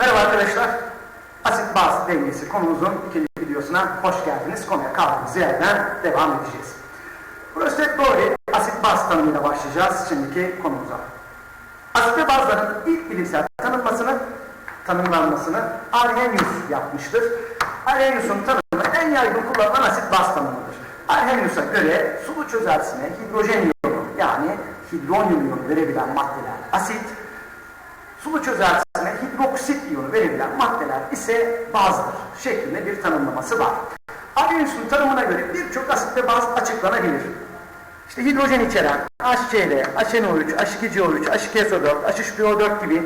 Merhaba arkadaşlar. Asit baz dengesi konumuzun ikinci videosuna hoş geldiniz. Konuya kaldığımız yerden devam edeceğiz. Prostet doğru asit baz tanımıyla başlayacağız şimdiki konumuza. Asit ve bazların ilk bilimsel tanımlamasını, tanımlanmasını Arrhenius yapmıştır. Arrhenius'un tanımı en yaygın kullanılan asit baz tanımıdır. Arrhenius'a göre sulu çözeltisine hidrojen iyonu yani hidronyum iyonu verebilen maddeler asit, sulu çözeltisine hidroksit iyonu verebilen maddeler ise bazdır şeklinde bir tanımlaması var. Arrhenius'un tanımına göre birçok asit ve baz açıklanabilir. İşte hidrojen içeren HCl, HNO3, H2CO3, H2SO4, H3PO4 gibi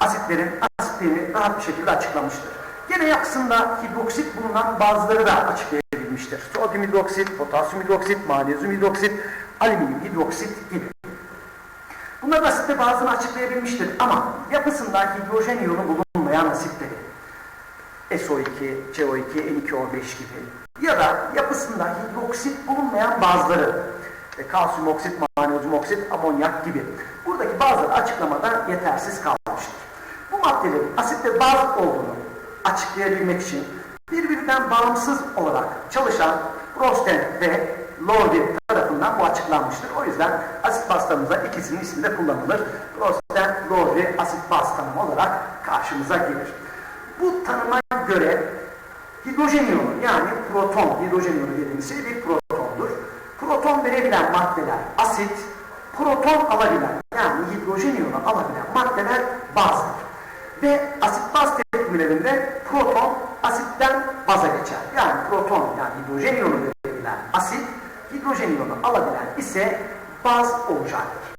asitlerin asitliğini rahat bir şekilde açıklamıştır. Gene yapısında hidroksit bulunan bazıları da açıklayabilmiştir. Sodyum hidroksit, potasyum hidroksit, magnezyum hidroksit, alüminyum hidroksit gibi. Bunların asitte bazılarını açıklayabilmiştir ama yapısında hidrojen iyonu bulunmayan asitleri SO2, CO2, N2O5 gibi ya da yapısında hidroksit bulunmayan bazıları e, kalsiyum oksit, magnezyum oksit, amonyak gibi. Buradaki bazıları açıklamada yetersiz kalmıştır. Bu maddelerin asit ve baz olduğunu açıklayabilmek için birbirinden bağımsız olarak çalışan Rosten ve Lordi tarafından bu açıklanmıştır. O yüzden asit baz tanımında ikisinin ismi de kullanılır. Rosten, Lordi asit baz olarak karşımıza gelir. Bu tanıma göre hidrojen iyonu yani proton, hidrojen iyonu dediğimiz şey bir protondur. Proton verebilen maddeler asit, proton alabilen yani hidrojen iyonu alabilen maddeler bazdır. Ve asit baz tepkimelerinde proton asitten baza geçer. Yani proton yani hidrojen iyonu verebilen asit, hidrojen iyonu alabilen ise baz olacaktır.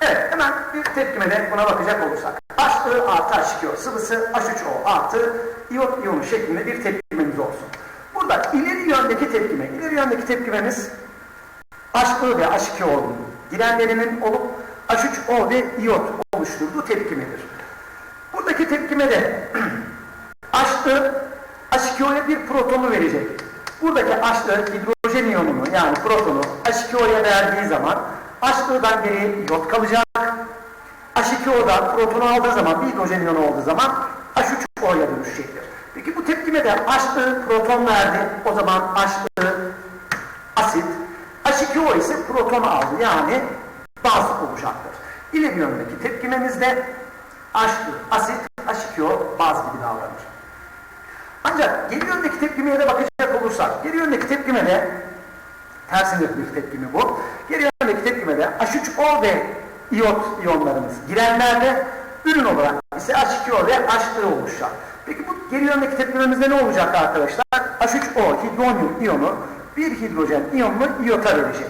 Evet, hemen bir tepkimede buna bakacak olursak. H2 artı H2O sıvısı H3O artı iot iyonu şeklinde bir tepkimemiz olsun. Burada ileri yöndeki tepkime, ileri yöndeki tepkimemiz H2 ve H2O'nun direnlerinin olup H3O ve iot oluşturduğu tepkimedir. Buradaki tepkimede H2 H2O'ya bir protonu verecek. Buradaki H2 hidrojen iyonunu yani protonu H2O'ya verdiği zaman H2'dan geriye iot kalacak. H2O'dan protonu aldığı zaman, bir hidrojen iyonu olduğu zaman H3O'ya dönüşecektir. Peki bu tepkimede H2 proton verdi. O zaman H2 asit. H2O ise proton aldı. Yani baz olacaktır. İleri yöndeki tepkimemizde H2 asit, H2O baz gibi davranır. Ancak geri yöndeki tepkimeye de bakacak olursak, geri yöndeki tepkimede tersine bir tepkimi bu. Geri yöndeki tepkimede H3O ve iot iyonlarımız girenlerde ürün olarak ise H2O ve H2 oluşacak. Peki bu geri yöndeki tepkimemizde ne olacak arkadaşlar? H3O hidronyum iyonu bir hidrojen iyonunu iyota verecek.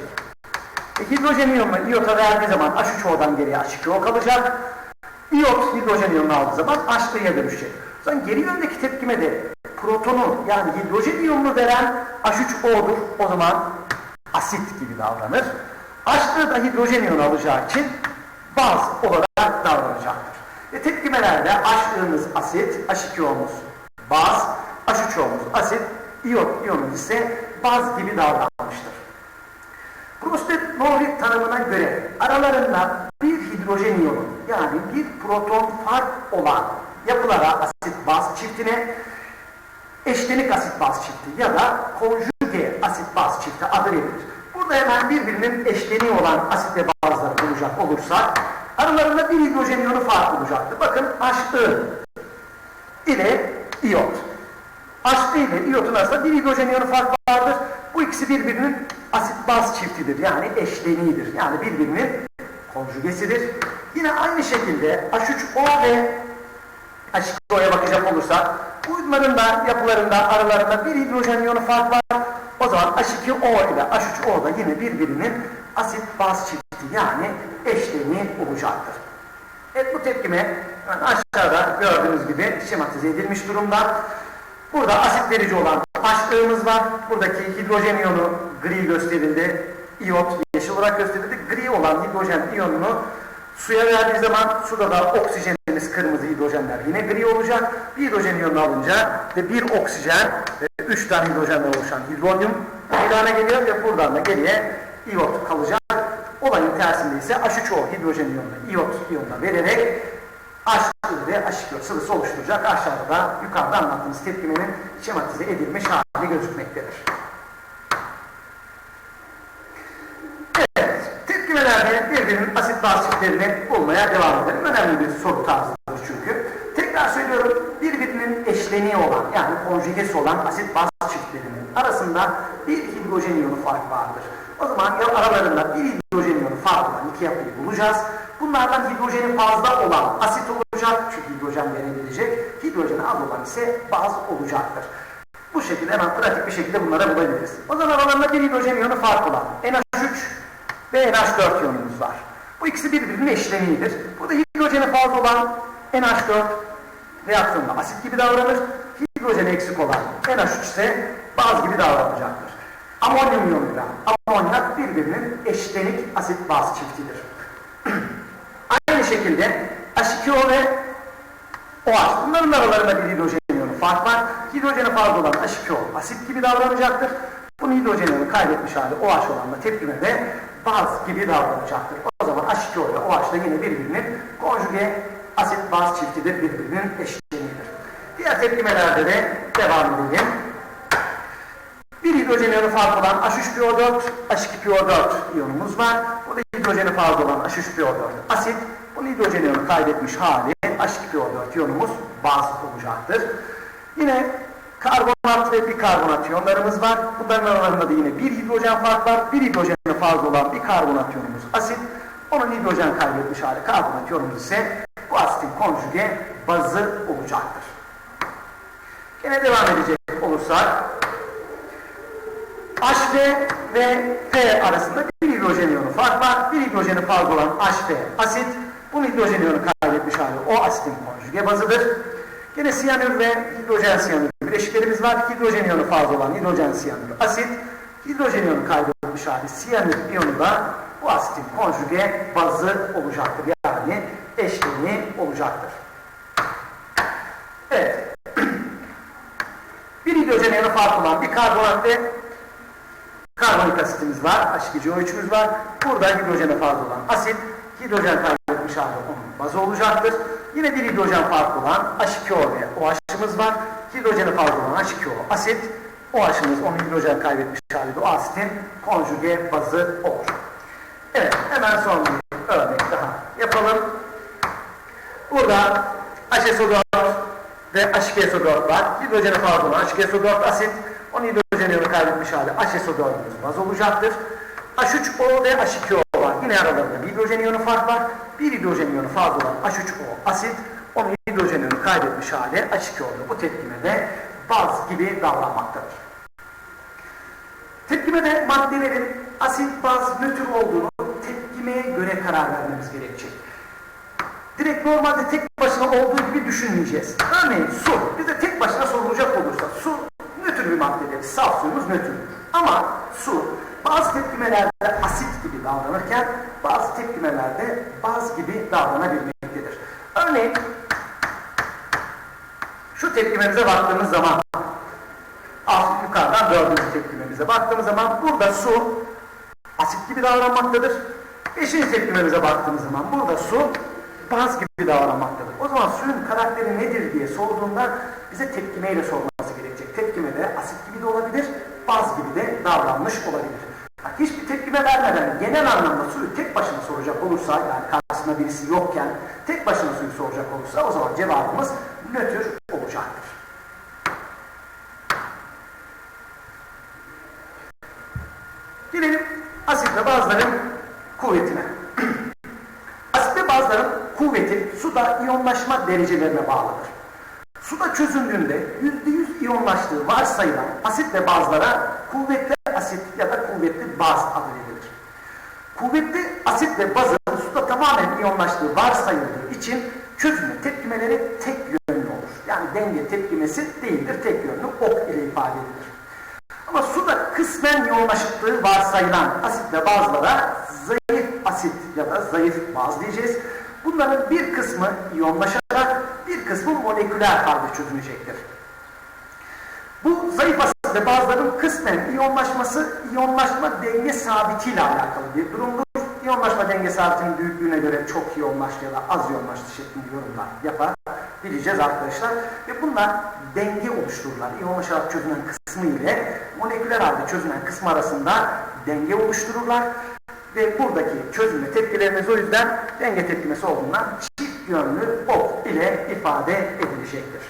E, hidrojen iyonunu iyota verdiği zaman H3O'dan geriye H2O kalacak. İyot hidrojen iyonunu aldığı zaman H2'ya dönüşecek. O zaman geri yöndeki tepkimede protonu yani hidrojen iyonunu veren H3O'dur. O zaman asit gibi davranır. H2 da hidrojen iyonu alacağı için baz olarak davranacaktır. Ve tepkimelerde H2'mız asit, H2O'muz baz, H3O'muz asit, iot iyonu ise baz gibi davranmıştır. Prostat Norit tanımına göre aralarında bir hidrojen iyonu yani bir proton fark olan yapılara asit baz çiftine eşlenik asit baz çifti ya da konjüge asit baz çifti adı verilir. Burada hemen birbirinin eşleniği olan asit ve bazları bulacak olursak aralarında bir hidrojen iyonu fark olacaktır. Bakın H2 ile iot. H2 ile iyotun arasında bir hidrojen iyonu fark vardır. Bu ikisi birbirinin asit baz çiftidir. Yani eşleniğidir. Yani birbirinin konjugesidir. Yine aynı şekilde H3O ve H2O'ya bakacak olursak bunların da yapılarında aralarında bir hidrojen iyonu fark var. O zaman H2O ile H3O da yine birbirinin asit baz çifti yani eşleniği olacaktır. Evet bu tepkime yani aşağıda gördüğünüz gibi şematize edilmiş durumda. Burada asit verici olan H'lığımız var. Buradaki hidrojen iyonu gri gösterildi. İyot yeşil olarak gösterildi. Gri olan hidrojen iyonunu suya verdiği zaman suda da oksijenimiz kırmızı hidrojenler yine gri olacak. Bir hidrojen iyonu alınca ve bir oksijen ve üç tane hidrojenle oluşan hidronyum meydana geliyor ve buradan da geriye iot kalacak. Olayın tersinde ise H3O hidrojen iyonunu iot iyonuna vererek H ve H2O sıvısı oluşturacak. Aşağıda da yukarıda anlattığımız tepkimenin şematize edilmiş hali gözükmektedir. Evet, tepkimelerde birbirinin asit baz çiftlerini bulmaya devam edelim. Önemli bir soru tarzıdır çünkü. Tekrar söylüyorum, birbirinin eşleniği olan yani konjugesi olan asit baz çiftlerinin arasında bir hidrojen iyonu fark vardır. O zaman ya aralarında bir hidrojen iyonu fark olan iki yapıyı bulacağız. Bunlardan hidrojeni fazla olan asit olacak çünkü hidrojen verebilecek. Hidrojeni az olan ise baz olacaktır. Bu şekilde hemen pratik bir şekilde bunları bulabiliriz. O zaman aralarında bir hidrojen iyonu fark olan NH3 ve NH4 iyonumuz var. Bu ikisi birbirinin eşleniğidir. Burada hidrojeni fazla olan NH4 reaksiyonda asit gibi davranır. Hidrojeni eksik olan NH3 ise baz gibi davranacaktır. Amonyum iyonuyla amonyak birbirinin eşlenik asit baz çiftidir. Aynı şekilde H2O ve OH. Bunların aralarında bir hidrojen iyonu fark var. Hidrojeni fazla olan H2O asit gibi davranacaktır. Bunun hidrojen iyonu kaybetmiş hali OH olanla tepkimede baz gibi davranacaktır. O zaman H2O ile OH da yine birbirinin konjuge asit baz çiftidir, birbirinin eşleniğidir. Diğer tepkimelerde de devam edelim. Bir hidrojen iyonu farklı olan H3PO4, H2PO4 iyonumuz var. Burada hidrojeni fazla olan H3PO4 asit. Bunun hidrojen kaybetmiş hali H2PO4 iyonumuz baz olacaktır. Yine karbonat ve bikarbonat iyonlarımız var. Bunların aralarında da yine bir hidrojen fark var. Bir hidrojeni fazla olan bir karbonat iyonumuz asit. Onun hidrojen kaybetmiş hali karbonat iyonumuz ise bu asitin konjuge bazı olacaktır. Yine devam edecek olursak HV ve F arasında bir hidrojen iyonu fark var. Bir hidrojeni fazla olan HV asit, bunun hidrojen iyonu kaybetmiş hali o asitin konjuge bazıdır. Yine siyanür ve hidrojen siyanür bileşiklerimiz var. Hidrojen iyonu fazla olan hidrojen siyanür asit, hidrojen iyonu kaybetmiş hali siyanür iyonu da bu asitin konjuge bazı olacaktır. Yani eşleni olacaktır. Evet. bir hidrojen iyonu farklı olan bir karbonat Karbonik asitimiz var, H2CO3'ümüz var. Burada hidrojene fazla olan asit, hidrojen kaybetmiş hali onun bazı olacaktır. Yine bir hidrojen farklı olan H2O ve OH'ımız var. Hidrojene fazla olan H2O asit, OH'ımız onun hidrojen kaybetmiş hali o asitin konjuge bazı olur. Evet, hemen son bir örnek daha yapalım. Burada HSO4 ve H2SO4 var. Hidrojene fazla olan H2SO4 asit, onun hidrojen kaybetmiş hali HSO4'ümüz baz olacaktır. H3O ve H2O var. Yine aralarında bir hidrojen iyonu fark var. Bir hidrojen iyonu fazla olan H3O asit, onun hidrojen iyonu kaybetmiş hali H2O'da. Bu tepkimede baz gibi davranmaktadır. Tepkimede maddelerin asit, baz, nötr olduğunu tepkimeye göre karar vermemiz gerekecek. Direkt normalde tek başına olduğu gibi düşünmeyeceğiz. Örneğin su, bize tek başına sorulacak olursa su nötr bir maddedir. Saf suyumuz nötr. Ama su bazı tepkimelerde asit gibi davranırken bazı tepkimelerde baz gibi davranabilmektedir. Örneğin şu tepkimemize baktığımız zaman alt yukarıdan dördüncü tepkimemize baktığımız zaman burada su asit gibi davranmaktadır. Beşinci tepkimemize baktığımız zaman burada su baz gibi davranmaktadır. O zaman suyun karakteri nedir diye sorduğunda bize tepkimeyle sorması gerekecek. Tepkime de asit gibi de olabilir, baz gibi de davranmış olabilir. Hiçbir tepkime vermeden genel anlamda suyu tek başına soracak olursa, yani karşısında birisi yokken tek başına suyu soracak olursa o zaman cevabımız nötr olacaktır. Gelelim asit ve bazların kuvvetine. Asit ve bazların kuvveti suda iyonlaşma derecelerine bağlıdır. Suda çözüldüğünde %100 iyonlaştığı varsayılan asit ve bazlara kuvvetli asit ya da kuvvetli baz adı verilir. Kuvvetli asit ve bazın suda tamamen iyonlaştığı varsayıldığı için çözünme tepkimeleri tek yönlü olur. Yani denge tepkimesi değildir, tek yönlü ok ile ifade edilir. Ama suda kısmen yoğunlaştığı varsayılan asit ve bazlara zayıf asit ya da zayıf baz diyeceğiz. Bunların bir kısmı iyonlaşarak bir kısmı moleküler halde çözünecektir. Bu zayıf asit ve bazların kısmen iyonlaşması iyonlaşma denge sabitiyle alakalı bir durumdur. İyonlaşma denge sabitinin büyüklüğüne göre çok iyonlaştı ya da az iyonlaştı şeklinde yorumlar yapar. Bileceğiz arkadaşlar. Ve bunlar denge oluştururlar. İyonlaşarak çözünen kısmı ile moleküler halde çözünen kısmı arasında denge oluştururlar. Ve buradaki çözünme tepkilerimiz o yüzden denge tepkimesi olduğundan çift yönlü ok ile ifade edilecektir.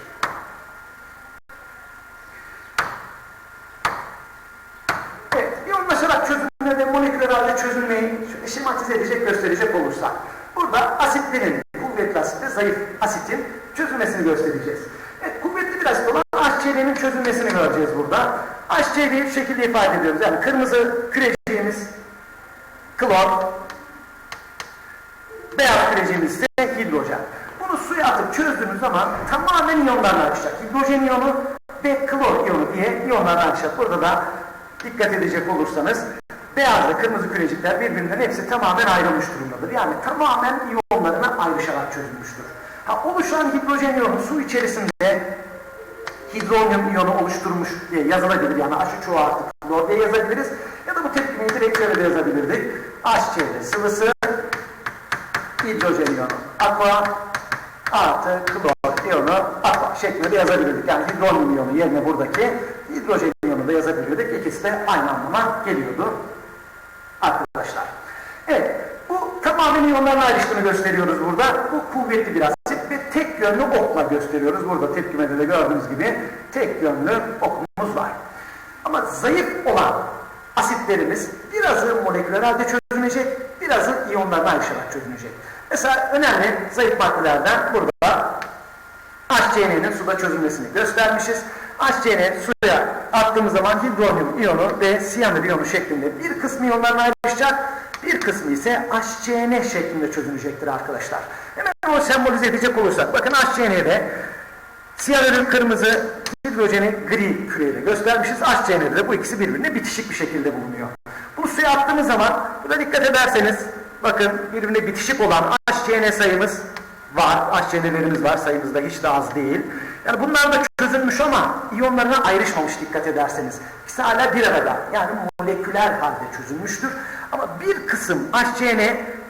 Evet, iyonlaşarak çözünme ve moleküler halde çözülmeyi şöyle şematize edecek, gösterecek olursak. Burada asitlerin, kuvvetli asit ve zayıf asitin çözülmesini göstereceğiz. Evet, kuvvetli bir asit olan HCl'nin çözülmesini göreceğiz burada. HCl'yi şu şekilde ifade ediyoruz. Yani kırmızı küreciğimiz klor, beyaz küreciğimiz ise hidrojen. Bunu suya atıp çözdüğünüz zaman tamamen iyonlardan ayrışacak. Hidrojen iyonu ve klor iyonu diye iyonlardan ayrışacak. Burada da dikkat edecek olursanız beyaz ve kırmızı kürecikler birbirinden hepsi tamamen ayrılmış durumdadır. Yani tamamen iyonlarına ayrışarak çözülmüştür. Ha, oluşan hidrojen iyonu su içerisinde hidronyum iyonu oluşturmuş diye yazılabilir. Yani H3O artı klor diye yazabiliriz. Ya da bu tepkimeyi direkt şöyle de yazabilirdik. HCl sıvısı hidrojen iyonu aqua artı klor iyonu aqua şeklinde de yazabilirdik. Yani hidronyum iyonu yerine buradaki hidrojen iyonu da yazabilirdik. İkisi de aynı anlama geliyordu arkadaşlar. Evet, bu tamamen iyonların ayrıştığını gösteriyoruz burada. Bu kuvvetli bir asit ve tek yönlü okla gösteriyoruz. Burada tepkimede de gördüğünüz gibi tek yönlü okumuz var. Ama zayıf olan asitlerimiz birazı moleküler halde çözünecek, birazı iyonlardan ayrışarak çözünecek. Mesela önemli zayıf maddelerden burada HCN'nin suda çözülmesini göstermişiz. HCN suya attığımız zaman hidronyum iyonu ve siyanür iyonu şeklinde bir kısmı iyonlarına ayrışacak, bir kısmı ise HCN şeklinde çözünecektir arkadaşlar. Hemen o sembolize edecek olursak, bakın HCN'de siyanürün kırmızı, hidrojeni gri küreyle göstermişiz. HCN'de de bu ikisi birbirine bitişik bir şekilde bulunuyor. Bunu suya attığımız zaman, burada dikkat ederseniz, bakın birbirine bitişik olan HCN sayımız var, HCN'lerimiz var, sayımız da hiç de az değil. Yani bunlar da çözülmüş ama iyonlarına ayrışmamış dikkat ederseniz. İkisi hala bir arada. Yani moleküler halde çözülmüştür. Ama bir kısım HCN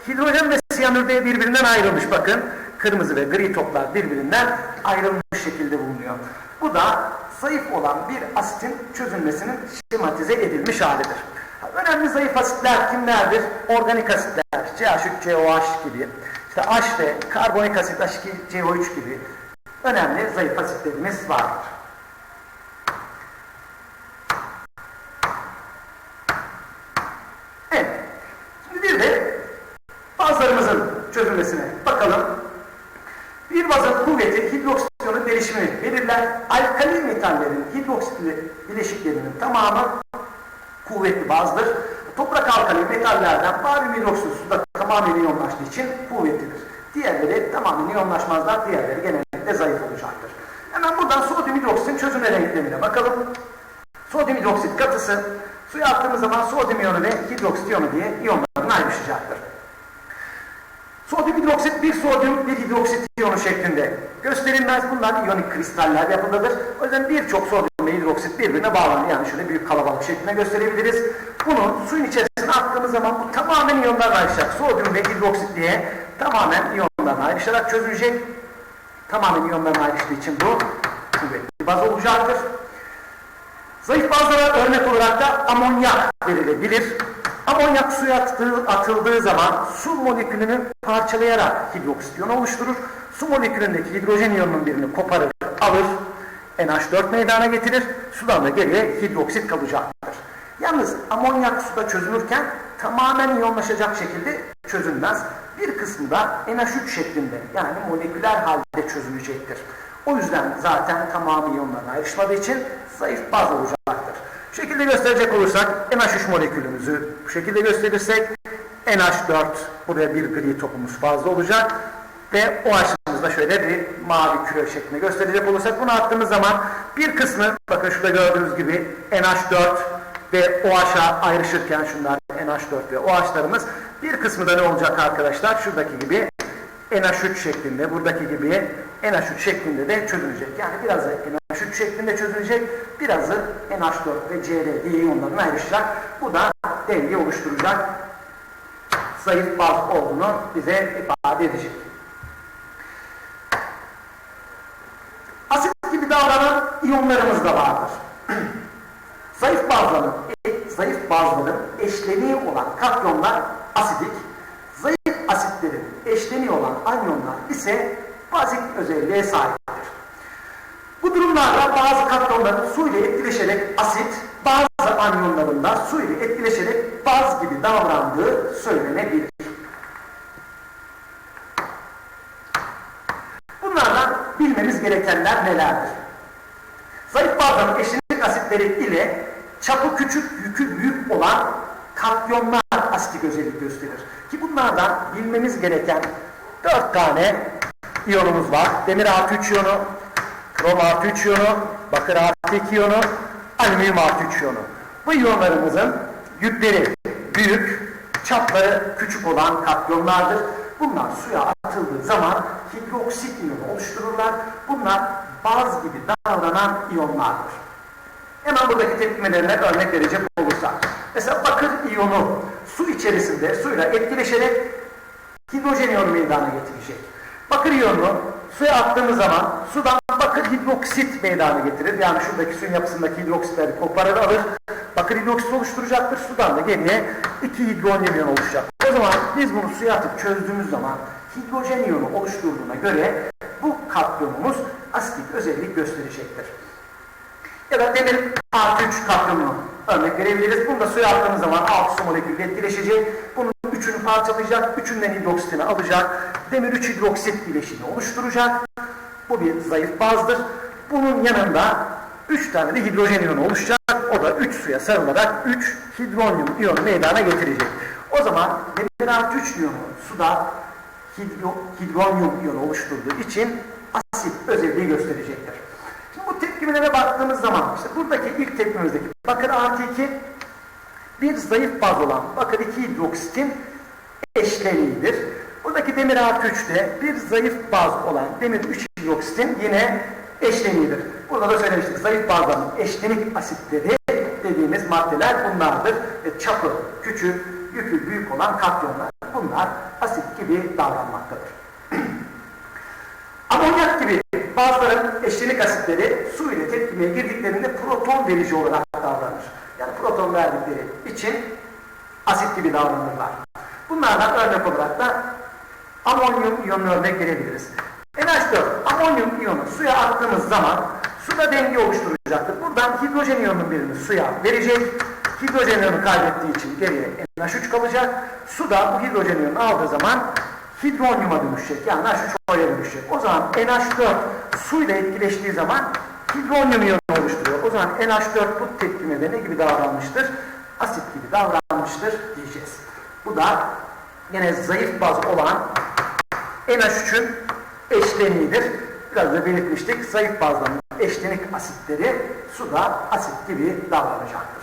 hidrojen ve siyanürde birbirinden ayrılmış bakın. Kırmızı ve gri toplar birbirinden ayrılmış şekilde bulunuyor. Bu da zayıf olan bir asitin çözülmesinin şematize edilmiş halidir. Önemli zayıf asitler kimlerdir? Organik asitler, CH3COH gibi, işte H ve karbonik asit H2CO3 gibi önemli zayıf asitlerimiz vardır. Evet. Şimdi bir de bazlarımızın çözülmesine bakalım. Bir bazın kuvveti hidroksiyonun değişimini belirler. Alkali metallerin hidroksitli bileşiklerinin tamamı kuvvetli bazdır. Toprak alkali metallerden barium hidroksit suda tamamen iyonlaştığı için kuvvetlidir. Diğerleri tamamen iyonlaşmazlar, diğerleri genellikle zayıf olacaktır. Hemen buradan sodyum hidroksitin çözünme denklemine bakalım. Sodyum hidroksit katısı suya attığımız zaman sodyum iyonu ve hidroksit iyonu diye iyonlarına ayrışacaktır. Sodyum hidroksit bir sodyum bir hidroksit iyonu şeklinde gösterilmez. Bunlar iyonik kristaller yapındadır. O yüzden birçok sodyum ve hidroksit birbirine bağlanır. Yani şöyle büyük kalabalık şeklinde gösterebiliriz. Bunu suyun içerisine attığımız zaman bu tamamen iyonlarla ayrışacak. Sodyum ve hidroksit diye tamamen iyonlarla ayrışarak çözülecek. Tamamen iyonlarla ayrıştığı için bu kuvvetli baz olacaktır. Zayıf bazlara örnek olarak da amonyak verilebilir. Amonyak suya attığı, atıldığı zaman su molekülünü parçalayarak hidroksit iyonu oluşturur. Su molekülündeki hidrojen iyonunun birini koparır, alır, NH4 meydana getirir. Sudan da geriye hidroksit kalacaktır. Yalnız amonyak suda çözülürken tamamen iyonlaşacak şekilde çözülmez. Bir kısmı da NH3 şeklinde yani moleküler halde çözülecektir. O yüzden zaten tamamı iyonlarına ayrışmadığı için zayıf baz olacaktır. Bu şekilde gösterecek olursak NH3 molekülümüzü bu şekilde gösterirsek NH4 buraya bir gri topumuz fazla olacak ve OH'ımızda şöyle bir mavi küre şeklinde gösterecek olursak bunu attığımız zaman bir kısmı bakın şurada gördüğünüz gibi NH4 ve OH'a ayrışırken şunlar NH4 ve OH'larımız bir kısmı da ne olacak arkadaşlar? Şuradaki gibi NH3 şeklinde, buradaki gibi NH3 şeklinde de çözülecek. Yani birazı NH3 şeklinde çözülecek, birazı NH4 ve Cl diye iyonlarına ayrışacak. Bu da denge oluşturacak. zayıf baz olduğunu bize ifade edecek. Asit gibi davranan iyonlarımız da vardır. zayıf bazların, zayıf bazların eşleniği olan katyonlar asidik, zayıf asitlerin eşleniği olan anyonlar ise bazik özelliğe sahiptir. Bu durumlarda bazı katyonların su ile etkileşerek asit, bazı anyonlarında su ile etkileşerek baz gibi davrandığı söylenebilir. Bunlardan bilmemiz gerekenler nelerdir? Zayıf bazların eşlenik asitleri ile çapı küçük, yükü büyük olan katyonlar asitik özellik gösterir. Ki bunlardan bilmemiz gereken dört tane iyonumuz var. Demir artı 3 iyonu, krom artı 3 iyonu, bakır artı 2 iyonu, alüminyum artı 3 iyonu. Bu iyonlarımızın yükleri büyük, çapları küçük olan katyonlardır. Bunlar suya atıldığı zaman hidroksit iyonu oluştururlar. Bunlar baz gibi davranan iyonlardır. Hemen buradaki tepkimelerine örnek verecek olursak. Mesela bakır iyonu su içerisinde suyla etkileşerek hidrojen iyonu meydana getirecek. Bakır iyonunu suya attığımız zaman sudan bakır hidroksit meydana getirir. Yani şuradaki suyun yapısındaki hidroksitleri koparır alır. Bakır hidroksit oluşturacaktır. Sudan da geriye iki hidrojen iyonu oluşacak. O zaman biz bunu suya atıp çözdüğümüz zaman hidrojen iyonu oluşturduğuna göre bu katyonumuz asitik özellik gösterecektir. Ya da demir artı 3 katyonunu örnek verebiliriz. Bunu da suya attığımız zaman alt su molekülü etkileşecek. Bunun üçünü parçalayacak, üçünden hidroksitini alacak. Demir 3 hidroksit bileşini oluşturacak. Bu bir zayıf bazdır. Bunun yanında 3 tane de hidrojen iyonu oluşacak. O da 3 suya sarılarak 3 hidronyum iyonu meydana getirecek. O zaman demir artı 3 iyonu suda hidro, hidronyum iyonu oluşturduğu için asit özelliği gösterecektir. Tepkimelere baktığımız zaman işte buradaki ilk tepkimizdeki bakır artı 2 bir zayıf baz olan bakır 2 hidroksitin eşleniğidir. Buradaki demir artı 3 de bir zayıf baz olan demir 3 hidroksitin yine eşleniğidir. Burada da söylemiştik zayıf bazların eşlenik asitleri dediğimiz maddeler bunlardır. Ve çapı küçük, yükü büyük olan katyonlar bunlar asit gibi davranmaktadır. Amonyak gibi bazıların eşlenik asitleri su ile tepkimeye girdiklerinde proton verici olarak davranır. Yani proton verdikleri için asit gibi davranırlar. Bunlardan örnek olarak da amonyum iyonunu örnek verebiliriz. NH4, amonyum iyonu suya attığımız zaman suda denge oluşturacaktır. Buradan hidrojen iyonunun birini suya verecek. Hidrojen iyonu kaybettiği için geriye NH3 kalacak. Suda bu hidrojen iyonunu aldığı zaman hidronyuma dönüşecek. Yani H3O'ya dönüşecek. O zaman NH4 suyla etkileştiği zaman hidronyum iyonu oluşturuyor. O zaman NH4 bu tepkimede ne gibi davranmıştır? Asit gibi davranmıştır diyeceğiz. Bu da yine zayıf baz olan NH3'ün eşleniğidir. Biraz da belirtmiştik. Zayıf bazların eşlenik asitleri suda asit gibi davranacaktır.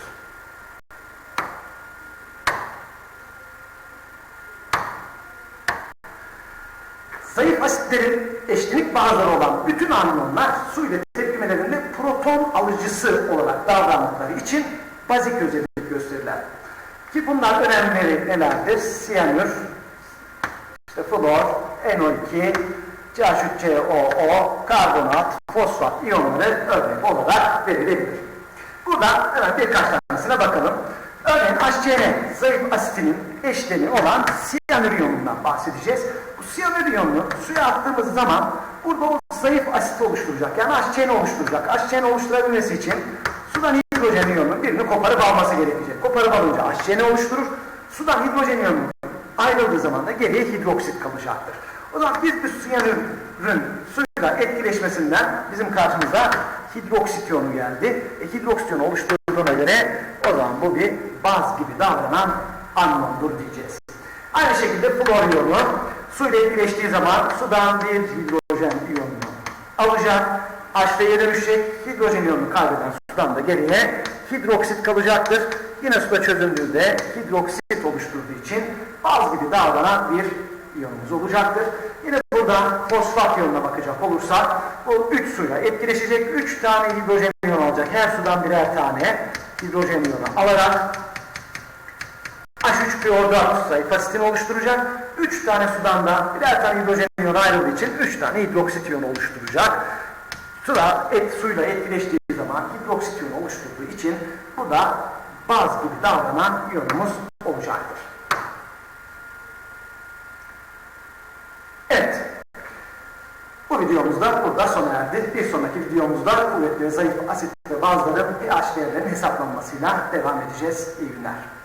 Zayıf asitlerin eşlenik bazları olan bütün anyonlar su ile tepkimelerinde proton alıcısı olarak davrandıkları için bazik özellik gösterirler. Ki bunlar önemli nelerdir? Siyanür, işte flor, NO2, CH3COO, karbonat, fosfat iyonları örnek olarak verilebilir. Buradan hemen birkaç tanesine bakalım. Örneğin HCN zayıf asitinin eşleni olan siyanür iyonundan bahsedeceğiz. Bu siyanür iyonunu suya attığımız zaman burada o zayıf asit oluşturacak. Yani HCN oluşturacak. HCN oluşturabilmesi için sudan hidrojen iyonunun birini koparıp alması gerekecek. Koparıp alınca HCN oluşturur. Sudan hidrojen iyonunun ayrıldığı zaman da geriye hidroksit kalacaktır. O zaman biz bir siyanürün suyla etkileşmesinden bizim karşımıza hidroksit iyonu geldi. E, hidroksit iyonu oluşturduğuna göre o zaman bu bir baz gibi davranan anyondur diyeceğiz. Aynı şekilde flor iyonu suyla etkileştiği zaman sudan bir hidrojen iyonunu alacak. H'ye dönüşecek. Hidrojen iyonunu kaybeden sudan da geriye hidroksit kalacaktır. Yine suda çözüldüğünde hidroksit oluşturduğu için baz gibi davranan bir iyonumuz olacaktır. Yine burada fosfat iyonuna bakacak olursak bu 3 suyla etkileşecek. 3 tane hidrojen iyonu olacak. Her sudan birer tane hidrojen iyonu alarak H3PO4 zayıf asitini oluşturacak. 3 tane sudan da birer tane hidrojen iyonu ayrıldığı için 3 tane hidroksit iyonu oluşturacak. Suda et, suyla etkileştiği zaman hidroksit iyonu oluşturduğu için bu da baz gibi davranan iyonumuz olacaktır. Evet. Bu videomuz da burada sona erdi. Bir sonraki videomuzda kuvvetli ve zayıf asit ve bazıların pH değerlerinin hesaplanmasıyla devam edeceğiz. İyi günler.